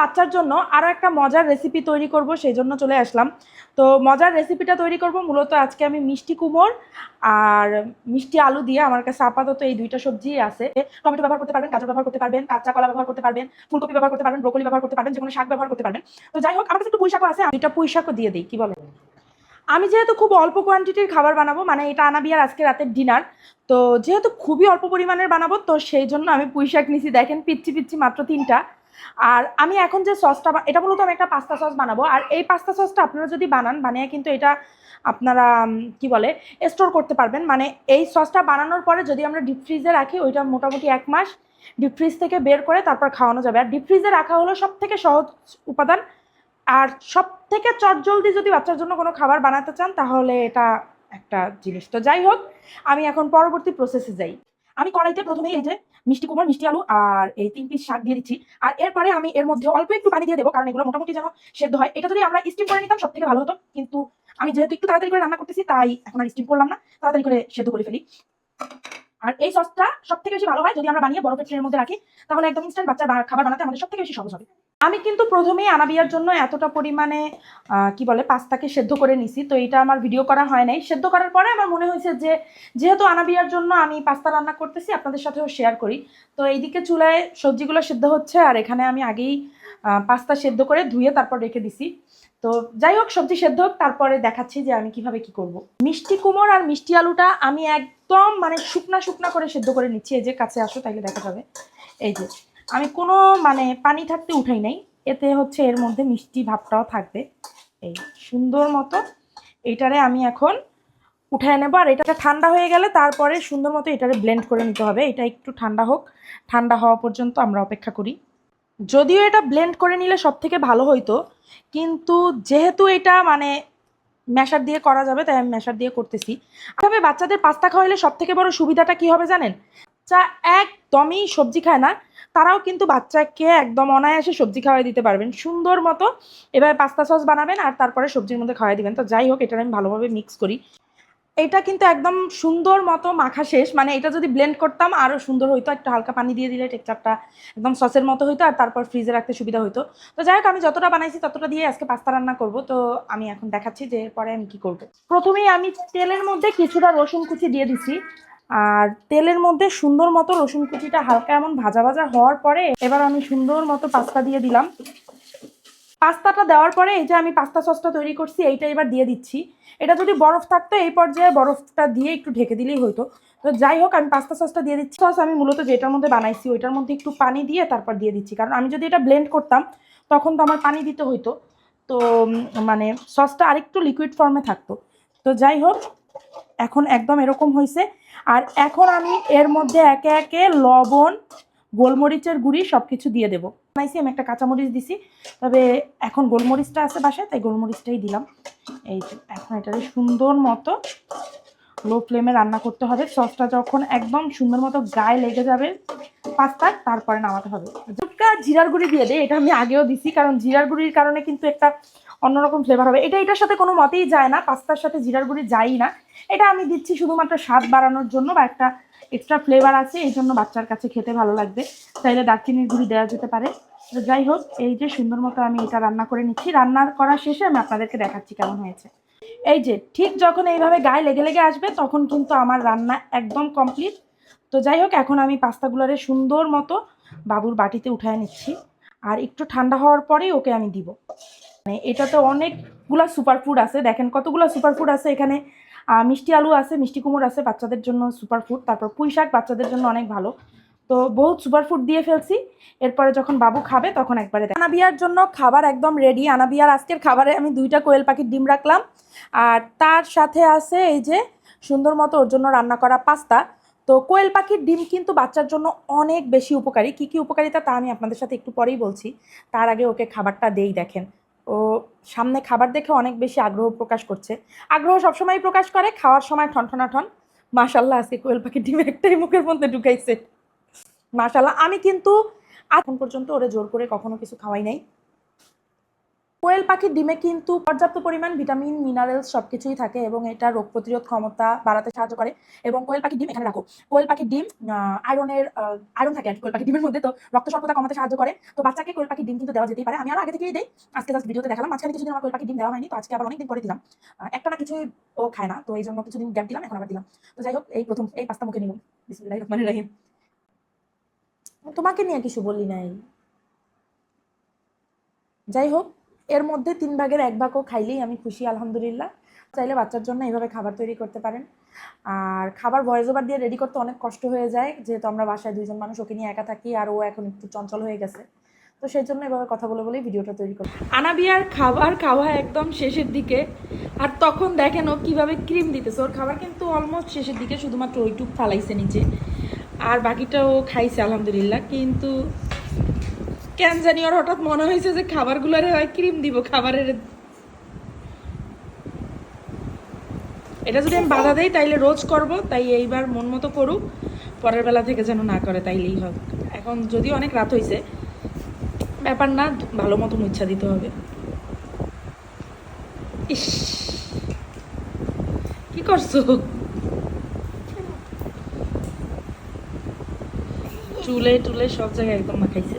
বাচ্চার জন্য আরও একটা মজার রেসিপি তৈরি করব, সেই জন্য চলে আসলাম। তো মজার রেসিপিটা তৈরি করব, মূলত আজকে আমি মিষ্টি কুমড় আর মিষ্টি আলু দিয়ে আমার কাছে আপাতত এই দুইটা সবজি আছে। টমেটো ব্যবহার করতে পারবেন, গাজর ব্যবহার করতে পারবেন, কাঁচা কলা ব্যবহার করতে পারবেন, ফুলকপি ব্যবহার করতে পারবেন, ব্রোকলি ব্যবহার করতে পারবেন যে কোনো শাক ব্যবহার করতে পারবেন। তো যাই হোক, আমার কাছে একটু পুঁই শাকও আছে, আমি দুইটা পুঁই শাকও দিয়ে দিই, কি বলেন আমি যেহেতু খুব অল্প কোয়ান্টিটির খাবার বানাবো মানে এটা আনাবি আর আজকে রাতের ডিনার তো যেহেতু খুবই অল্প পরিমাণের বানাবো, তো সেই জন্য আমি পুঁই শাক নিছি। দেখেন, পিচ্ছি পিচ্ছি মাত্র তিনটা। আর আমি এখন যে সসটা এটা মূলত আমি একটা পাস্তা সস বানাবো। আর এই পাস্তা সসটা আপনারা যদি বানান, বানিয়ে কিন্তু এটা আপনারা কি বলে স্টোর করতে পারবেন। মানে এই সসটা বানানোর পরে যদি আমরা ডিপ ফ্রিজে রাখি, ওইটা মোটামুটি এক মাস ডিপ ফ্রিজ থেকে বের করে তারপর খাওয়ানো যাবে। আর ডিপ ফ্রিজে রাখা হলো সব থেকে সহজ উপাদান। আর সব থেকে চটজলদি যদি বাচ্চার জন্য কোনো খাবার বানাতে চান, তাহলে এটা একটা জিনিস। তো যাই হোক, আমি এখন পরবর্তী প্রসেসে যাই। আমি কড়াইতে প্রথমে এই যে মিষ্টি কুমড়, মিষ্টি আলু আর এই তিন পিস শাক দিয়ে দিচ্ছি। আর এরপরে আমি এর মধ্যে অল্প একটু পানি দিয়ে দেবো, কারণ এগুলো মোটামুটি যেন সেদ্ধ হয়। এটা যদি আমরা স্টিম করে নিতাম সব থেকে ভালো হতো। কিন্তু আমি যেহেতু একটু তাড়াতাড়ি করে রান্না করতেছি, তাই এখন আর স্টিম করলাম না। তাড়াতাড়ি করে সেদ্ধ করে ফেলি। আর এই সসটা সব থেকে বেশি ভালো হয় যদি আমরা বানিয়ে বরফের ট্রেনের মধ্যে রাখি, তাহলে একদম ইনস্ট্যান্ট বাচ্চা খাবার বানাতে আমাদের সব থেকে বেশি সহজ হবে। আমি কিন্তু প্রথমেই আনাবিয়ার জন্য এতটা পরিমাণে কি বলে, পাস্তাকে সেদ্ধ করে নিছি। তো এটা আমার ভিডিও করা হয় নাই। সেদ্ধ করার পরে আমার মনে হয়েছে যে, যেহেতু আনাবিয়ার জন্য আমি পাস্তা রান্না করতেছি, আপনাদের সাথেও শেয়ার করি। তো এইদিকে চুলায় সবজিগুলো সেদ্ধ হচ্ছে, আর এখানে আমি আগেই পাস্তা সেদ্ধ করে ধুয়ে তারপর রেখে দিছি। তো যাই হোক, সবজি সেদ্ধ হোক, তারপরে দেখাচ্ছি যে আমি কীভাবে কি করব। মিষ্টি কুমড় আর মিষ্টি আলুটা আমি একদম মানে শুকনা শুকনা করে সেদ্ধ করে নিচ্ছি। এই যে কাছে আসো, তাইলে দেখা যাবে। এই যে আমি কোনো মানে পানি থাকতে উঠাই নাই। এতে হচ্ছে এর মধ্যে মিষ্টি ভাবটাও থাকবে। এই সুন্দর মতো এইটারে আমি এখন উঠায় নেব। আর এটা ঠান্ডা হয়ে গেলে তারপরে সুন্দর মতো এটারে ব্লেন্ড করে নিতে হবে। এটা একটু ঠান্ডা হোক। ঠান্ডা হওয়া পর্যন্ত আমরা অপেক্ষা করি। যদিও এটা ব্লেন্ড করে নিলে সব থেকে ভালো হইতো, কিন্তু যেহেতু এটা মানে ম্যাশার দিয়ে করা যাবে, তাই আমি ম্যাশার দিয়ে করতেছি। তবে বাচ্চাদের পাস্তা খাওয়াইলে সব থেকে বড় সুবিধাটা কি হবে জানেন? বাচ্চা একদমই সবজি খায় না, তারাও কিন্তু বাচ্চাকে একদম অনায়াসে সবজি খাওয়াই দিতে পারবেন। সুন্দর মতো এভাবে পাস্তা সস বানাবেন আর তারপরে সবজির মধ্যে খাওয়াই দিবেন। তো যাই হোক, এটা আমি ভালোভাবে মিক্স করি। এটা কিন্তু একদম সুন্দর মতো মাখা শেষ মানে এটা যদি ব্লেন্ড করতাম আরও সুন্দর হইতো। একটু হালকা পানি দিয়ে দিলে টেক্সচারটা একদম সসের মতো হইতো আর তারপর ফ্রিজে রাখতে সুবিধা হইতো। তো যাই হোক, আমি যতটা বানাইছি ততটা দিয়ে আজকে পাস্তা রান্না করব। তো আমি এখন দেখাচ্ছি যে এরপরে আমি কি করব। প্রথমেই আমি তেলের মধ্যে কিছুটা রসুন কুচি দিয়ে দিছি। আর তেলের মধ্যে সুন্দর মতো রসুন কুচিটা হালকা এমন ভাজা ভাজা হওয়ার পরে এবার আমি সুন্দর মতো পাস্তা দিয়ে দিলাম। পাস্তাটা দেওয়ার পরে এই যে আমি পাস্তা সসটা তৈরি করছি, এইটা এবার দিয়ে দিচ্ছি। এটা যদি বরফ থাকতো, এই পর্যায়ে বরফটা দিয়ে একটু ঢেকে দিলেই হতো তো যাই হোক, আমি পাস্তা সসটা দিয়ে দিচ্ছি। সস আমি মূলত যেটার মধ্যে বানাইছি, ওইটার মধ্যে একটু পানি দিয়ে তারপর দিয়ে দিচ্ছি। কারণ আমি যদি এটা ব্লেন্ড করতাম, তখন তো আমার পানি দিতে হইতো। তো মানে সসটা আরেকটু লিকুইড ফর্মে থাকতো। তো যাই হোক এখন একদম এরকম হয়েছে আর এখন আমি এর মধ্যে একে একে লবণ, গোলমরিচের গুঁড়ি সব কিছু দিয়ে দেবো। বানাইছি, আমি একটা কাঁচামরিচ দিছি। তবে এখন গোলমরিচটা আছে বাসায়, তাই গোলমরিচটাই দিলাম। এই এখন এটারে সুন্দর মতো লো ফ্লেমে রান্না করতে হবে। সসটা যখন একদম সুন্দর মতো গায়ে লেগে যাবে পাস্তার তারপরে নামাতে হবে। হালকা জিরার গুঁড়ি দিয়ে দেয় এটা আমি আগেও দিছি, কারণ জিরার গুঁড়ির কারণে কিন্তু একটা অন্যরকম ফ্লেভার হবে। এটা, এটার সাথে কোনো মতেই যায় না, পাস্তার সাথে জিরার গুঁড়ি যায়ই না। এটা আমি দিচ্ছি শুধুমাত্র স্বাদ বাড়ানোর জন্য বা একটা এক্সট্রা ফ্লেভার আছে, এই জন্য বাচ্চার কাছে খেতে ভালো লাগবে। চাইলে দারচিনির গুঁড়ি দেওয়া যেতে পারে। তো যাই হোক, এই যে সুন্দর মতো আমি এটা রান্না করে নিচ্ছি। রান্না করা শেষে আমি আপনাদেরকে দেখাচ্ছি কেমন হয়েছে। এই যে, ঠিক যখন এইভাবে গায়ে লেগে লেগে আসবে, তখন কিন্তু আমার রান্না একদম কমপ্লিট তো যাই হোক, এখন আমি পাস্তাগুলোরে সুন্দর মতো বাবুর বাটিতে উঠায় নিচ্ছি। আর একটু ঠান্ডা হওয়ার পরেই ওকে আমি দিব। মানে এটাতে অনেকগুলা সুপারফুড আছে। দেখেন কতগুলো সুপারফুড আছে এখানে। মিষ্টি আলু আছে, মিষ্টি কুমড় আছে, বাচ্চাদের জন্য সুপারফুড তারপর পুঁই শাক বাচ্চাদের জন্য অনেক ভালো। তো বহুত সুপারফুড দিয়ে ফেলছি। এরপরে যখন বাবু খাবে তখন একবারে আনাবিয়ার জন্য খাবার একদম রেডি আনাবিয়ার আজকের খাবারে আমি দুইটা কোয়েল পাখির ডিম রাখলাম। আর তার সাথে আছে এই যে সুন্দর মতো ওর জন্য রান্না করা পাস্তা। তো কোয়েল পাখির ডিম কিন্তু বাচ্চার জন্য অনেক বেশি উপকারী। কী কী উপকারিতা তা আমি আপনাদের সাথে একটু পরেই বলছি। তার আগে ওকে খাবারটা দেই, দেখেন। ও সামনে খাবার দেখে অনেক বেশি আগ্রহ প্রকাশ করছে। আগ্রহ সবসময় প্রকাশ করে, খাওয়ার সময় ঠনঠনাঠন। মাশাল্লাহ আজকে কোয়েল পাখির ডিম একটাই মুখের মধ্যে ঢুকাইছে। মাশাল্লাহ আমি কিন্তু এখন পর্যন্ত ওরে জোর করে কখনো কিছু খাওয়াই নাই। কোয়েল পাখির ডিমে কিন্তু পর্যাপ্ত পরিমাণ ভিটামিন, মিনারেলস সব কিছুই থাকে এবং এটা রোগ প্রতিরোধ ক্ষমতা বাড়াতে সাহায্য করে। এবং কোয়েল পাখির ডিম, এখানে রাখো, কোয়েল পাখির ডিম আয়রনের আয়রন থাকে আর কি, কোয়েল পাখির ডিমের মধ্যে তো রক্ত স্বল্পতা কমাতে সাহায্য করে। তো বাচ্চাকে কোয়েল পাখির ডিম কিন্তু দেওয়া যেতেই পারে। আমি আরও আগে থেকেই দেই, আজকে জাস্ট ভিডিওতে দেখালাম। মাঝখানে কিছুদিন আমার কোয়েল পাখির ডিম দেওয়া হয়নি, তো আজকে আবার অনেকদিন করে দিলাম। একটা না কিছুই ও খায় না, তো এই জন্য কিছুদিন গ্যাপ দিলাম, এখন আবার দিলাম। তো যাই হোক, এই প্রথম, এই পাস্তা মুখে নিলাম। বিসমিল্লাহির রহমানির রহিম। তোমাকে নিয়ে কিছু বলি নাই। যাই হোক এর মধ্যে তিন ভাগের এক ভাগও খাইলেই আমি খুশি, আলহামদুলিল্লাহ। চাইলে বাচ্চার জন্য এইভাবে খাবার তৈরি করতে পারেন। আর খাবার ভয়েস ওভার দিয়ে রেডি করতে অনেক কষ্ট হয়ে যায়, যেহেতু আমরা বাসায় দুইজন মানুষ, ওকে নিয়ে একা থাকি আর ও এখন একটু চঞ্চল হয়ে গেছে। তো সেই জন্য এভাবে কথা বলে বলেই ভিডিওটা তৈরি করি। আনাবিয়ার খাবার খাওয়া একদম শেষের দিকে। আর তখন দেখেন ও কীভাবে ক্রিম দিতেছে। ওর খাবার কিন্তু অলমোস্ট শেষের দিকে, শুধুমাত্র ওইটুক ফালাইছে নিচে। আর বাকিটা ও খাইছে, আলহামদুলিল্লাহ। কিন্তু কেন জানি ওর হঠাৎ মনে হয়েছে যে খাবারগুলোরে হয় ক্রিম দিব, খাবারের এটা যদি আমি বাধা দেই, তাইলে রোজ করব, তাই এইবার মন মতো করুক, পরের বেলা থেকে যেন না করে, তাইলেই হবে এখন যদি অনেক রাত হয়েছে ব্যাপার না, ভালো মতন ইচ্ছা দিতে হবে। ইস, কি করছ? চুলে টুলে সব জায়গায় একদম মাখাইছে।